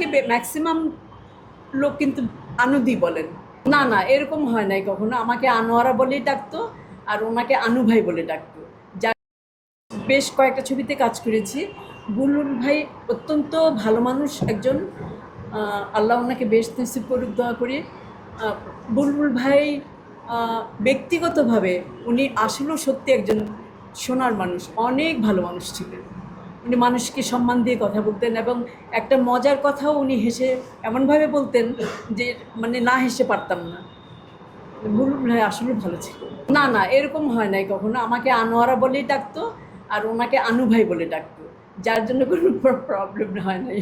আমাকে ম্যাক্সিমাম লোক কিন্তু আনুদি বলেন। না না, এরকম হয় নাই কখনো। আমাকে আনোয়ারা বলেই ডাকতো আর ওনাকে আনু ভাই বলে ডাকতো। যা বেশ কয়েকটা ছবিতে কাজ করেছি। বুলবুল ভাই অত্যন্ত ভালো মানুষ একজন। আল্লাহ ওনাকে বেশ নসিব করুক, দোয়া করি। বুলবুল ভাই ব্যক্তিগতভাবে উনি আসলেও সত্যি একজন সোনার মানুষ, অনেক ভালো মানুষ ছিলেন। উনি মানুষকে সম্মান দিয়ে কথা বলতেন এবং একটা মজার কথাও উনি হেসে এমনভাবে বলতেন যে মানে না হেসে পারতাম না। বুলবুল ভাই আসলে ভালো ছিল। না না এরকম হয় নাই কখনো। আমাকে আনোয়ারা বলেই ডাকতো আর ওনাকে আনু ভাই বলে ডাকতো। যার জন্য কোনো প্রবলেম হয় নাই।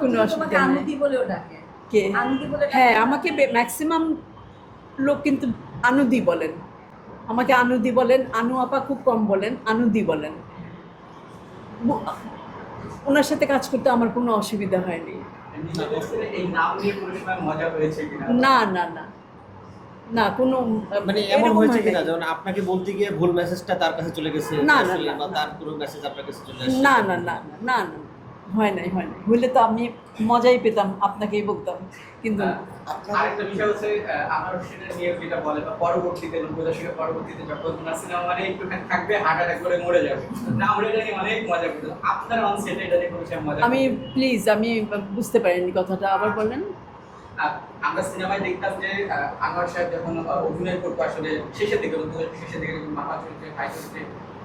কোনো অসুবিধা নেই। বলেও ডাকে। কে? হ্যাঁ আমাকে ম্যাক্সিমাম লোক কিন্তু আনুদি বলেন। আমাকে আনুদি বলেন আনু আপা খুব কম বলেন আনুদি বলেন। ওনার সাথে কাজ করতে আমার কোনো অসুবিধা হয়নি। কোনো কিনা না না না। না কোনো মানে এমন হয়েছে কিনা? যেমন আপনাকে বলতে গিয়ে ভুল মেসেজটা তার কাছে চলে গেছে না, না। তার পুরো মেসেজ আপনার কাছে চলে না না না না না না। হয় নাই হয় নাই। হইলে তো আমি মজাই পেতাম আপনাকেই বলতাম। কিন্তু আরেকটা বিষয় হচ্ছে আমার সেটা নিয়ে যেটা বলে বা পরবর্তীতে পরবর্তীতে যখন ওনার সিনেমা মানে একটুখানি থাকবে হার্ট অ্যাটাক করে মরে যাবে। না আমরা এটা নিয়ে অনেক মজা করতাম। আপনার অন সেটে এটা নিয়ে কোনো মজা আমি প্লিজ আমি বুঝতে পারিনি কথাটা। আবার বলেন। আমরা সিনেমায় দেখতাম যে আনোয়ার সাহেব যখন অভিনয় করতো আসলে শেষের দিকে শেষের দিকে মামা চলছে ভাই চলছে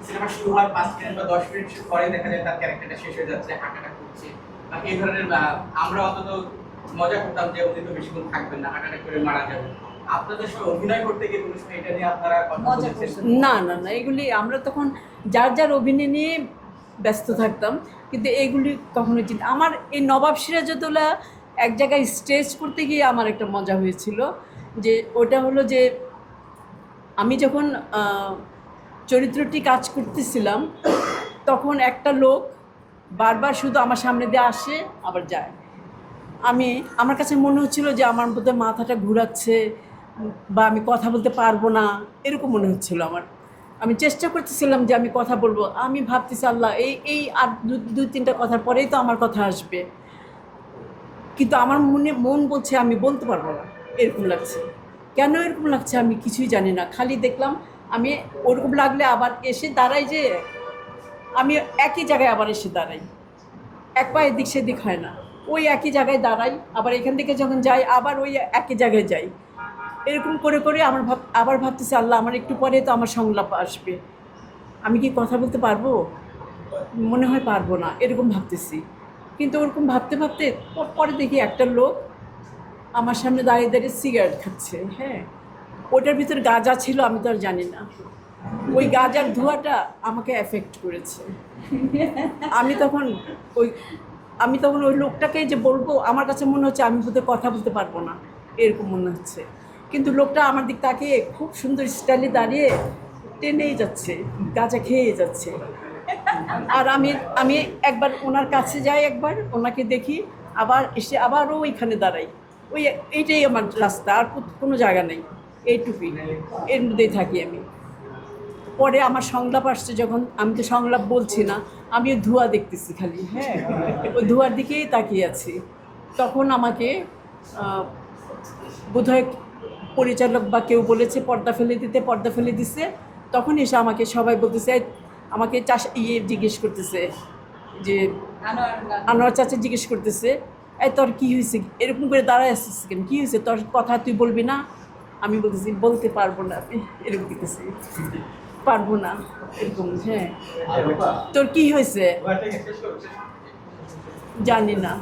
সিনেমা শুরু হয় পাঁচ মিনিট বা দশ মিনিট পরে দেখা যায় তার ক্যারেক্টারটা শেষ হয়ে যাচ্ছে অ্যাটাক করছে। বা এই ধরনের আমরা অন্তত মজা করতাম যে উনি তো বেশিক্ষণ থাকবেন না অ্যাটাক করে মারা যাবেন। না না না এগুলি আমরা তখন যার যার অভিনয় নিয়ে ব্যস্ত থাকতাম কিন্তু এগুলি কখনো চিন্তা আমার এই নবাব সিরাজউদ্দৌলা এক জায়গায় স্টেজ করতে গিয়ে আমার একটা মজা হয়েছিল যে ওটা হলো যে আমি যখন চরিত্রটি কাজ করতেছিলাম, তখন একটা লোক বারবার শুধু আমার সামনে দিয়ে আসে, আবার যায়। আমি, আমার কাছে মনে হচ্ছিল যে আমার মধ্যে মাথাটা ঘুরাচ্ছে বা আমি কথা বলতে পারব না, এরকম মনে হচ্ছিল আমার। আমি চেষ্টা করতেছিলাম যে আমি কথা বলব। আমি ভাবতেছি, আল্লাহ, এই এই আর দু- তিনটা কথার পরেই তো আমার কথা আসবে। কিন্তু আমার মনে, মন বলছে আমি বলতে পারব না। এরকম লাগছে। কেন এরকম লাগছে আমি কিছুই জানি না। খালি দেখলাম আমি ওরকম লাগলে আবার এসে দাঁড়াই যে, আমি একই জায়গায় আবার এসে দাঁড়াই। এক পা এদিক সেদিক হয় না। ওই একই জায়গায় দাঁড়াই, আবার এখান থেকে যখন যাই, আবার ওই একই জায়গায় যাই। এরকম করে করে আমার ভাব, আবার ভাবতেছি, আল্লাহ, আমার একটু পরে তো আমার সংলাপ আসবে। আমি কি কথা বলতে পারব? মনে হয় পারব না। এরকম ভাবতেছি। কিন্তু ওরকম ভাবতে ভাবতে পরে দেখি একটা লোক আমার সামনে দাঁড়িয়ে দাঁড়িয়ে সিগারেট খাচ্ছে হ্যাঁ। ওটার ভিতরে গাঁজা ছিল, আমি তো আর জানি না। ওই গাঁজার ধোঁয়াটা আমাকে এফেক্ট করেছে। আমি তখন ওই, আমি তখন ওই লোকটাকে যে বলব, আমার কাছে মনে হচ্ছে আমি বোধহয় কথা বলতে পারব না, এরকম মনে হচ্ছে। কিন্তু লোকটা আমার দিক তাকিয়ে খুব সুন্দর স্টাইলে দাঁড়িয়ে টেনেই যাচ্ছে, গাঁজা খেয়ে যাচ্ছে। আর আমি আমি একবার ওনার কাছে যাই একবার ওনাকে দেখি আবার এসে আবারও ওইখানে দাঁড়াই। ওই এইটাই আমার রাস্তা আর কোনো জায়গা নেই এইটুকুই। এর মধ্যেই থাকি আমি। পরে আমার সংলাপ আসছে যখন আমি তো সংলাপ বলছি না আমি ধোঁয়া দেখতেছি খালি হ্যাঁ? ওই ধোঁয়ার দিকেই তাকিয়ে আছি। তখন আমাকে বোধহয় পরিচালক বা কেউ বলেছে পর্দা ফেলে দিতে পর্দা ফেলে দিছে। তখন এসে আমাকে সবাই বলতেছে "এই, আমাকে চাষ ইয়ে জিজ্ঞেস করতেছে যে আনোয়ার চাচা জিজ্ঞেস করতেছে এই তোর কী হয়েছে এরকম করে দাঁড়ায় আসছিস কেন? কী হয়েছে তোর কথা তুই বলবি না? আমি বলতেছি বলতে পারব না। আমি এরকম দিতেছি পারব না। এরকম হ্যাঁ। তোর কি হয়েছে জানি না।